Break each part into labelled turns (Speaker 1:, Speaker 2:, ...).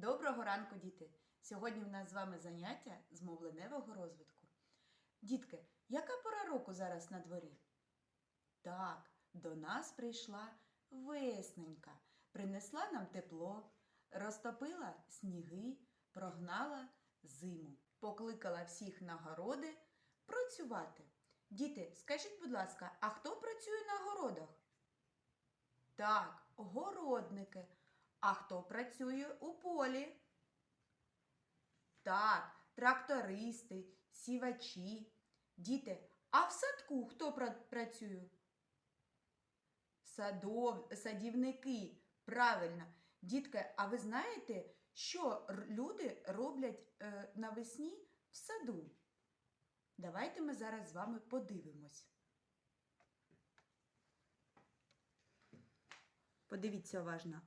Speaker 1: Доброго ранку, діти! Сьогодні в нас з вами заняття з мовленевого розвитку. Дітки, яка пора року зараз на дворі? Так, до нас прийшла весненька, принесла нам тепло, розтопила сніги, прогнала зиму, покликала всіх на городи працювати. Діти, скажіть, будь ласка, а хто працює на городах? Так, городники. А хто працює у полі? Так, трактористи, сівачі. Діти, а в садку хто працює? Садов... Садівники. Правильно. Дітки, а ви знаєте, що люди роблять е, навесні в саду? Давайте ми зараз з вами подивимось. Подивіться уважно.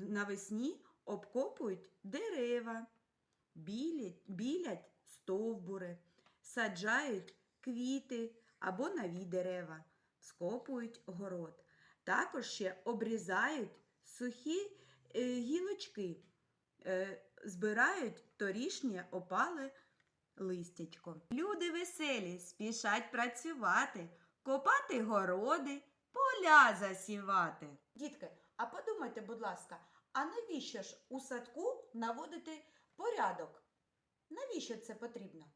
Speaker 1: Навесні обкопують дерева, білять, білять стовбури, саджають квіти або нові дерева, скопують город. Також ще обрізають сухі е, гілочки, е, збирають торішнє опале листячко. Люди веселі, спішать працювати, копати городи, поля засівати. Дітки, а подумайте, будь ласка, а навіщо ж у садку наводити порядок? Навіщо це потрібно?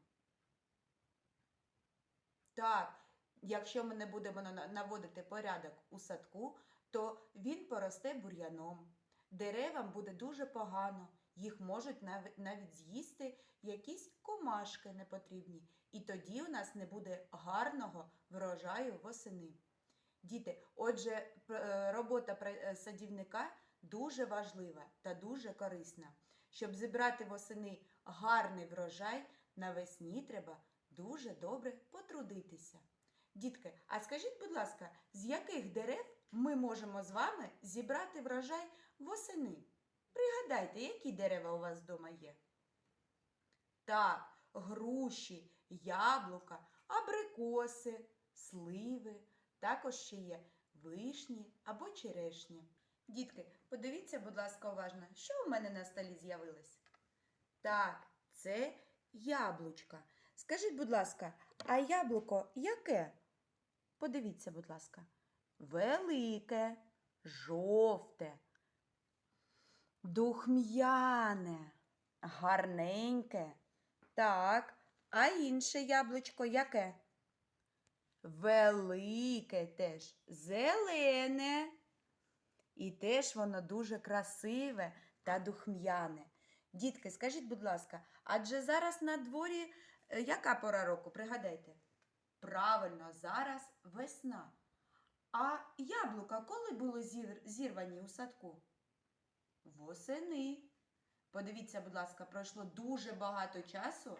Speaker 1: Так, якщо ми не будемо наводити порядок у садку, то він поросте бур'яном. Деревам буде дуже погано, їх можуть нав- навіть з'їсти якісь комашки непотрібні. І тоді у нас не буде гарного врожаю восени. Діти, отже, е, робота е, садівника дуже важлива та дуже корисна. Щоб зібрати восени гарний врожай, навесні треба дуже добре потрудитися. Дітки, а скажіть, будь ласка, з яких дерев ми можемо з вами зібрати врожай восени? Пригадайте, які дерева у вас вдома є? Так, груші, яблука, абрикоси, сливи, також ще є вишні або черешні. Дітки, подивіться, будь ласка, уважно, що у мене на столі з'явилось? Так, це яблучка. Скажіть, будь ласка, а яблуко яке? Подивіться, будь ласка. Велике, жовте, духм'яне, гарненьке. Так, а інше яблучко яке? Велике теж, зелене. І теж воно дуже красиве та духм'яне. Дітки, скажіть, будь ласка, адже зараз на дворі е, яка пора року? Пригадайте. Правильно, зараз весна. А яблука коли були зір- зірвані у садку? Восени. Подивіться, будь ласка, пройшло дуже багато часу,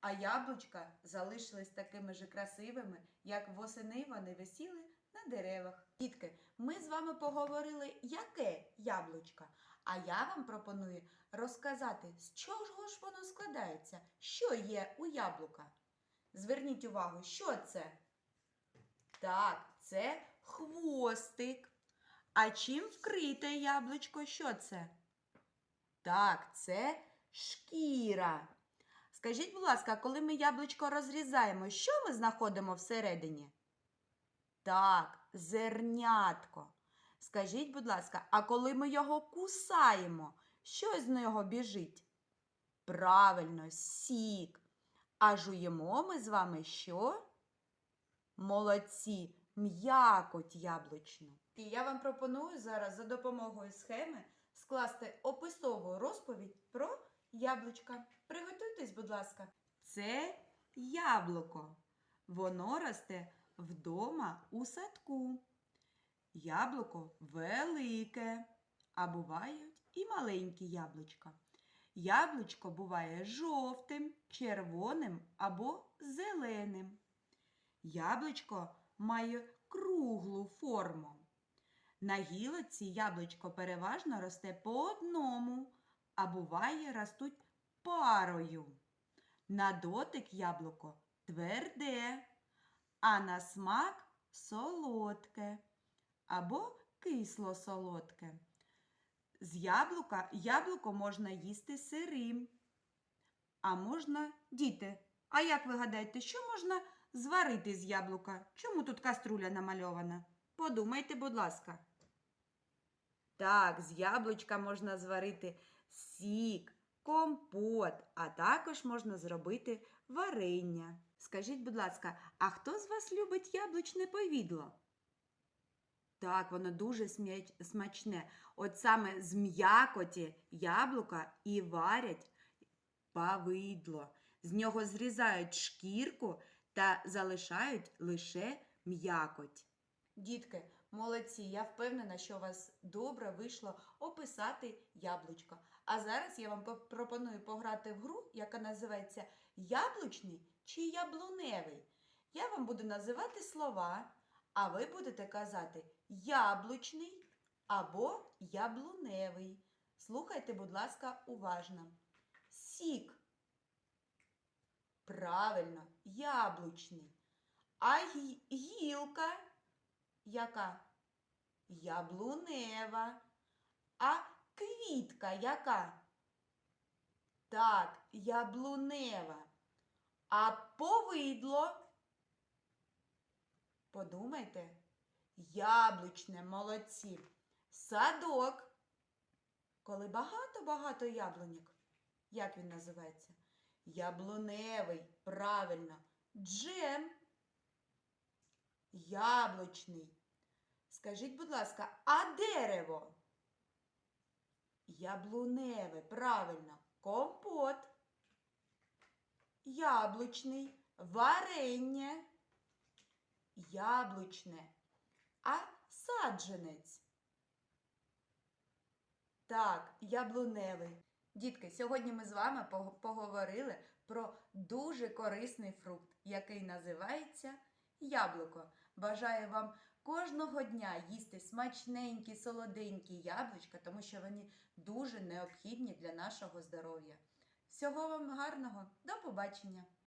Speaker 1: а яблучка залишились такими ж красивими, як восени вони висіли на деревах. Дітки, ми з вами поговорили, яке яблучка. А я вам пропоную розказати, з чого ж воно складається, що є у яблука. Зверніть увагу, що це? Так, це хвостик. А чим вкрите яблучко? Що це? Так, це шкіра. Скажіть, будь ласка, коли ми яблучко розрізаємо, що ми знаходимо всередині? Так, зернятко. Скажіть, будь ласка, а коли ми його кусаємо, що з нього біжить? Правильно, сік. А жуємо ми з вами що? Молодці, м'якоть яблучну. І я вам пропоную зараз за допомогою схеми скласти описову розповідь про яблучка. Приготуйтесь, будь ласка. Це яблуко. Воно росте вдома у садку. Яблуко велике, а бувають і маленькі яблучка. Яблучко буває жовтим, червоним або зеленим. Яблучко має круглу форму. На гілоці яблучко переважно росте по одному, а буває ростуть парою. На дотик яблуко тверде, а на смак солодке або кисло-солодке. З яблука яблуко можна їсти сирим. А можна діти. А як ви гадаєте, що можна зварити з яблука? Чому тут каструля намальована? Подумайте, будь ласка. Так, з яблучка можна зварити сік, компот, а також можна зробити варення. Скажіть, будь ласка, а хто з вас любить яблучне повідло? Так, воно дуже смачне. От саме з м'якоті яблука і варять повидло. З нього зрізають шкірку та залишають лише м'якоть. Дітки, молодці, я впевнена, що у вас добре вийшло описати яблучко. А зараз я вам пропоную пограти в гру, яка називається Яблучний чи яблуневий. Я вам буду називати слова, а ви будете казати яблучний або яблуневий. Слухайте, будь ласка, уважно. Сік. Правильно, яблучний. А гілка яка? Яблунева. А квітка яка? Так, яблунева. А повидло? Подумайте. Яблучне, молодці. Садок. Коли багато-багато яблуньок. Як він називається? Яблуневий, правильно. Джем. Яблучний. Скажіть, будь ласка, а дерево? Яблуневе, правильно. Компот. Яблучний. Варення. Яблучне. А саджанець? Так, яблуневий. Дітки, сьогодні ми з вами поговорили про дуже корисний фрукт, який називається яблуко. Бажаю вам кожного дня їсти смачненькі, солоденькі яблучка, тому що вони дуже необхідні для нашого здоров'я. Всього вам гарного, до побачення!